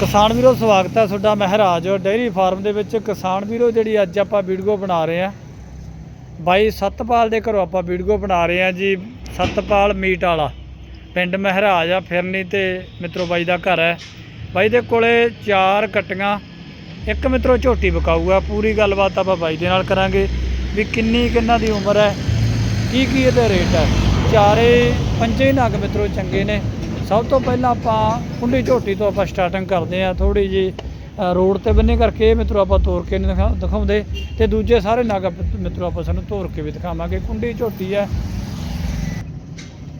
ਕਿਸਾਨ ਵੀਰੋ, ਸਵਾਗਤ ਹੈ ਤੁਹਾਡਾ। ਮਹਿਰਾਜ ਡੇਅਰੀ ਫਾਰਮ ਦੇ ਵਿੱਚ ਕਿਸਾਨ ਵੀਰੋ, ਜਿਹੜੀ ਅੱਜ ਆਪਾਂ ਵੀਡੀਓ ਬਣਾ ਰਹੇ ਆ ਬਾਈ ਸਤਪਾਲ ਦੇ ਘਰੋਂ ਆਪਾਂ ਵੀਡੀਓ ਬਣਾ ਰਹੇ ਆ ਜੀ, ਸਤਪਾਲ ਮੀਟ ਵਾਲਾ। ਪਿੰਡ ਮਹਿਰਾਜ ਆ, ਫਿਰਨੀ ਤੇ ਮਿੱਤਰੋ ਬਾਈ ਦਾ ਘਰ ਹੈ। ਬਾਈ ਦੇ ਕੋਲੇ ਚਾਰ ਕਟੀਆਂ, ਇੱਕ ਮਿੱਤਰੋ ਝੋਟੀ ਬਕਾਊ ਆ ਪੂਰੀ ਗੱਲਬਾਤ ਆਪਾਂ ਬਾਈ ਦੇ ਨਾਲ ਕਰਾਂਗੇ ਵੀ ਕਿੰਨੀ ਕਿੰਨਾ ਦੀ ਉਮਰ ਹੈ ਕੀ ਕੀ ਇਹਦਾ ਰੇਟ ਹੈ। ਚਾਰੇ ਪੰਜੇ ਨਗ ਮਿੱਤਰੋ ਚੰਗੇ ਨੇ। ਸਭ ਤੋਂ ਪਹਿਲਾਂ ਆਪਾਂ ਕੁੰਡੀ ਝੋਟੀ ਤੋਂ ਆਪਾਂ ਸਟਾਰਟਿੰਗ ਕਰਦੇ ਆ ਥੋੜੀ ਜੀ ਰੋਡ ਤੇ ਬੰਨੇ ਕਰਕੇ ਇਹ ਮਿੱਤਰੋ ਆਪਾਂ ਤੋਰ ਕੇ ਨਹੀਂ ਦਿਖਾ ਦਿਖਾਉਂਦੇ। ਤੇ ਦੂਜੇ ਸਾਰੇ ਨਾਗ ਆਪਾਂ- ਮਿੱਤਰੋ ਆਪਾਂ ਸਾਨੂੰ ਤੋਰ ਕੇ ਵੀ ਦਿਖਾਵਾਂਗੇ। ਕੁੰਡੀ ਝੋਟੀ ਹੈ।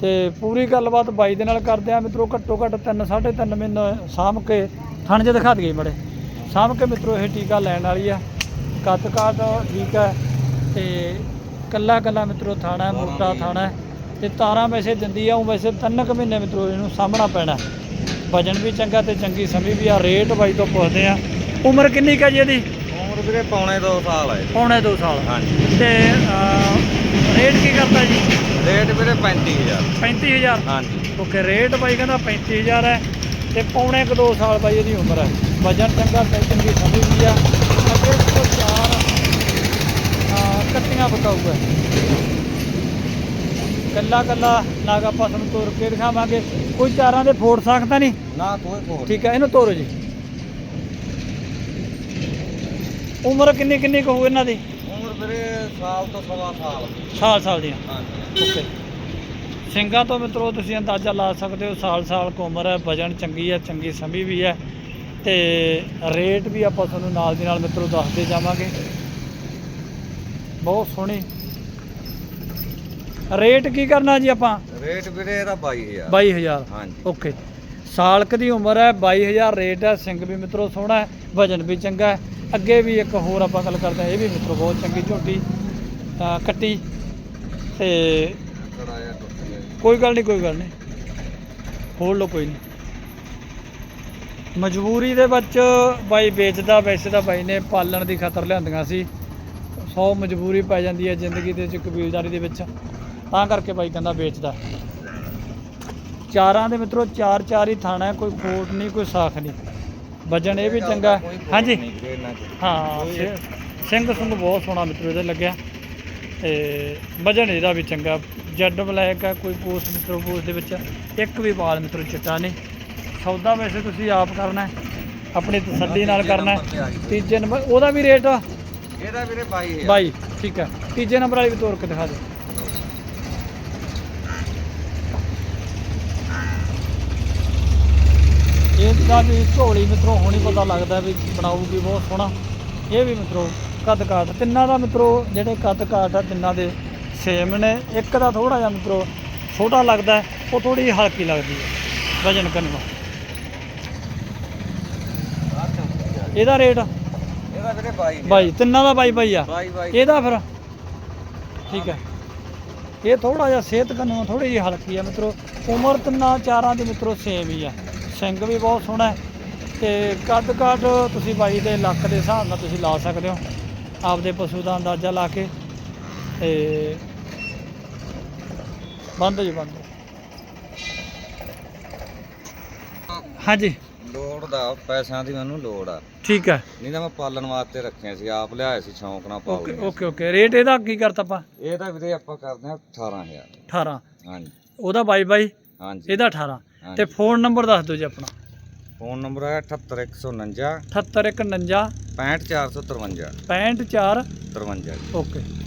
ਤੇ ਪੂਰੀ ਗੱਲਬਾਤ ਬਾਈ ਦੇ ਨਾਲ ਕਰਦੇ ਆ ਮਿੱਤਰੋ ਘੱਟੋ ਘੱਟ 3 3.5 ਮਹੀਨੇ ਸਾਂਭ ਕੇ ਥਣ ਜੇ ਦਿਖਾ ਦਈਏ ਮੜੇ। ਸਾਂਭ ਕੇ ਮਿੱਤਰੋ ਇਹ ਟੀਕਾ ਲੈਣ ਵਾਲੀ ਆ। ਕੱਦ ਕਾਟ ਠੀਕ ਹੈ। ਤੇ ਕੱਲਾ ਕੱਲਾ ਮਿੱਤਰੋ ਥਾਣਾ ਮੋਟਾ ਥਾਣਾ ਤੇ ਤਾਰਾਂ ਵੈਸੇ ਦਿੰਦੀ ਆ ਉਹ ਵੈਸੇ ਤਿੰਨ ਕੁ ਮਹੀਨੇ ਮਿੱਤਰੋ ਇਹਨੂੰ ਸਾਹਮਣਾ ਪੈਣਾ। ਵਜਨ ਵੀ ਚੰਗਾ ਤੇ ਚੰਗੀ ਸਮੀ ਵੀ ਆ ਰੇਟ ਬਾਈ ਤੋਂ ਪੁੱਛਦੇ ਆ। ਉਮਰ ਕਿੰਨੀ ਕਾ ਜੀ ਇਹਦੀ? ਉਮਰ ਵੀਰੇ ਪੌਣੇ 2 ਸਾਲ ਹੈ ਪੌਣੇ 2 ਸਾਲ। ਹਾਂਜੀ। ਤੇ ਰੇਟ ਕੀ ਕਰਦਾ ਜੀ? ਰੇਟ ਵੀਰੇ 35000 35000 ਹਾਂਜੀ। ਓਕੇ ਰੇਟ ਬਾਈ ਕਹਿੰਦਾ 35000 ਹੈ ਤੇ ਪੌਣੇ ਕੁ 2 ਸਾਲ ਬਾਈ ਇਹਦੀ ਉਮਰ ਹੈ। ਵਜਨ ਚੰਗਾ ਤੇ ਚੰਗੀ ਸਮਝ ਵੀ ਆ। ਅੱਗੇ ਤੋਂ ਚਾਰ ਕੱਟੀਆਂ ਬਤਾਊਗਾ ਕੱਲਾ ਕੱਲਾ ਨਾਗ ਆਪਾਂ ਤੁਹਾਨੂੰ ਤੋੜ ਕੇ ਦਿਖਾਵਾਂਗੇ। ਕੋਈ ਚਾਰਾਂ ਦੇ ਫੋੜ ਸਕਦਾ ਨਹੀਂ? ਨਾ ਕੋਈ ਫੋਨ ਠੀਕ ਹੈ ਇਹਨੂੰ ਤੋੜੋ ਜੀ। ਉਮਰ ਕਿੰਨੀ ਕਿੰਨੀ ਕੁ ਹੋਊ ਇਹਨਾਂ ਦੀ? ਉਮਰ ਵੀਰੇ ਸਾਲ ਤੋਂ ਸਵਾ ਸਾਲ। ਸਾਲ ਸਾਲ ਦੀਆਂ ਹਾਂਜੀ। ਓਕੇ। ਸਿੰਘਾਂ ਤੋਂ ਮਿੱਤਰੋ ਤੁਸੀਂ ਅੰਦਾਜ਼ਾ ਲਾ ਸਕਦੇ ਹੋ ਸਾਲ ਸਾਲ ਕੁ ਉਮਰ ਹੈ ਵਜਨ ਚੰਗੀ ਹੈ ਚੰਗੀ ਸਮੀ ਵੀ ਹੈ। ਤੇ ਰੇਟ ਵੀ ਆਪਾਂ ਤੁਹਾਨੂੰ ਨਾਲ ਦੀ ਨਾਲ ਮਿੱਤਰੋ ਦੱਸਦੇ ਜਾਵਾਂਗੇ। ਬਹੁਤ ਸੋਹਣੀ ਰੇਟ ਕੀ ਕਰਨਾ ਜੀ ਆਪਾਂ? ਰੇਟ ਵੀਰੇ ਇਹਦਾ 22000 22000 ਹਾਂਜੀ। ਓਕੇ। ਸਾਲ ਕੁ ਦੀ ਉਮਰ ਹੈ 22000 ਰੇਟ ਹੈ ਸਿੰਘ ਵੀ ਮਿੱਤਰੋ ਸੋਹਣਾ ਹੈ ਵਜਨ ਵੀ ਚੰਗਾ ਹੈ। ਅੱਗੇ ਵੀ ਇੱਕ ਹੋਰ ਆਪਾਂ ਗੱਲ ਕਰਦੇ ਹਾਂ ਇਹ ਵੀ ਮਿੱਤਰੋ ਬਹੁਤ ਚੰਗੀ ਝੋਟੀ ਅਹ ਕੱਟੀ ਤੇ। ਕੋਈ ਗੱਲ ਨਹੀਂ ਕੋਈ ਗੱਲ ਨਹੀਂ। ਖੋਲ ਲਓ ਕੋਈ ਨਹੀਂ। ਮਜਬੂਰੀ ਦੇ ਵਿੱਚ ਬਾਈ ਵੇਚਦਾ ਵੈਸੇ ਤਾਂ ਬਾਈ ਨੇ ਪਾਲਣ ਦੀ ਖਾਤਰ ਲਿਆਂਦੀਆਂ ਸੀ। ਸੌ ਮਜਬੂਰੀ ਪੈ ਜਾਂਦੀ ਹੈ ਜ਼ਿੰਦਗੀ ਦੇ ਵਿੱਚ ਕਬੀਲਦਾਰੀ ਦੇ ਵਿੱਚ। ਤਾਂ ਕਰਕੇ ਬਾਈ ਕਹਿੰਦਾ ਵੇਚਦਾ। ਚਾਰਾਂ ਦੇ ਮਿੱਤਰੋ ਚਾਰ ਚਾਰ ਹੀ ਥਾਣਾ ਹੈ ਕੋਈ ਫੋਟ ਨਹੀਂ ਕੋਈ ਸਾਖ ਨਹੀਂ। ਵਜਨ ਇਹ ਵੀ ਚੰਗਾ। ਹਾਂਜੀ। ਹਾਂ ਸਿੰਘ ਸੁੰਗ ਬਹੁਤ ਸੋਹਣਾ ਮਿੱਤਰੋ ਇਹਦੇ ਲੱਗਿਆ। ਤੇ ਵਜਨ ਇਹਦਾ ਵੀ ਚੰਗਾ। ਜੈਡ ਬਲੈਕ ਆ ਕੋਈ ਪੋਸਟ ਮਿੱਤਰੋ ਪੋਸਟ ਦੇ ਵਿੱਚ ਇੱਕ ਵੀ ਵਾਲ ਮਿੱਤਰੋ ਚਿੱਟਾ ਨਹੀਂ। ਸੌਦਾ ਵੈਸੇ ਤੁਸੀਂ ਆਪ ਕਰਨਾ ਹੈ ਆਪਣੀ ਤਸੱਲੀ ਨਾਲ ਕਰਨਾ ਹੈ। ਤੀਜੇ ਨੰਬਰ ਉਹਦਾ ਵੀ ਰੇਟ ਇਹਦਾ ਵੀਰੇ 22000 ਬਾਈ ਠੀਕ ਹੈ। ਤੀਜੇ ਨੰਬਰ ਵਾਲੀ ਵੀ ਤੋੜ ਕੇ ਦਿਖਾ ਦੇ ਇਹਦਾ ਵੀ ਝੋਲੀ ਮਿੱਤਰੋ ਹੁਣੀ ਪਤਾ ਲੱਗਦਾ ਵੀ ਬਣਾਊਗੀ ਬਹੁਤ ਸੋਹਣਾ। ਇਹ ਵੀ ਮਿੱਤਰੋ ਕੱਦ ਕਾਠ ਤਿੰਨਾਂ ਦਾ ਮਿੱਤਰੋ ਜਿਹੜੇ ਕੱਦ ਕਾਠ ਆ ਤਿੰਨਾਂ ਦੇ ਸੇਮ ਨੇ। ਇੱਕ ਦਾ ਥੋੜਾ ਜਿਹਾ ਮਿੱਤਰੋ ਛੋਟਾ ਲੱਗਦਾ ਉਹ ਥੋੜੀ ਹਲਕੀ ਲੱਗਦੀ ਹੈ। ਵਜਨ ਕਰਨਾ ਇਹਦਾ ਰੇਟ? ਇਹਦਾ ਵੀਰੇ 22000 ਬਾਈ ਤਿੰਨਾਂ ਦਾ ਬਾਈ ਬਾਈ ਆ। ਇਹਦਾ ਫਿਰ? ਠੀਕ ਹੈ। ਇਹ ਥੋੜਾ ਜਿਹਾ ਸਿਹਤ ਕੰਨੋਂ ਥੋੜੀ ਜਿਹੀ ਹਲਕੀ ਹੈ ਮਿੱਤਰੋ। ਉਮਰ ਤਿੰਨਾਂ ਚਾਰਾਂ ਦੀ ਮਿੱਤਰੋ ਸੇਮ ਹੀ ਆ। ਸਿੰਘ ਵੀ ਬਹੁਤ ਸੋਹਣਾ ਹੈ ਤੇ ਕੱਦ ਕਾਠ ਤੁਸੀਂ ਬਾਈ ਦੇ ਲੱਕ ਦੇ ਹਿਸਾਬ ਨਾਲ ਤੁਸੀਂ ਲਾ ਸਕਦੇ ਹੋ। ਆਪਦੇ ਪਸ਼ੂ ਦਾ ਅੰਦਾਜ਼ਾ ਲਾ ਕੇ ਤੇ ਬੰਦ ਜੀ ਬੰਦ। ਹਾਂਜੀ। ਲੋੜ ਦਾ ਪੈਸਿਆਂ ਦੀ ਮੈਨੂੰ ਲੋੜ ਆ। ਠੀਕ ਹੈ ਨਹੀਂ ਤਾਂ ਮੈਂ ਪਾਲਣ ਵਾਸਤੇ ਰੱਖਿਆ ਸੀ ਆਪ ਲਿਆਏ ਸੀ ਸ਼ੌਂਕ ਨਾਲ ਓਕੇ ਪਾਲਣੇ ਓਕੇ ਓਕੇ। ਰੇਟ ਇਹਦਾ ਕੀ ਕਰਤਾ ਆਪਾਂ? ਇਹ ਤਾਂ ਵੀਰੇ ਆਪਾਂ ਕਰਦੇ ਆ 18000 18 ਹਾਂਜੀ। ਉਹਦਾ ਬਾਈ ਬਾਈ? ਹਾਂਜੀ। ਇਹਦਾ 18 ਤੇ। ਫੋਨ ਨੰਬਰ ਦੱਸ ਦਿਓ ਜੀ ਆਪਣਾ। ਫੋਨ ਨੰਬਰ ਹੈ 78149 78149 65453 654 53 ਓਕੇ।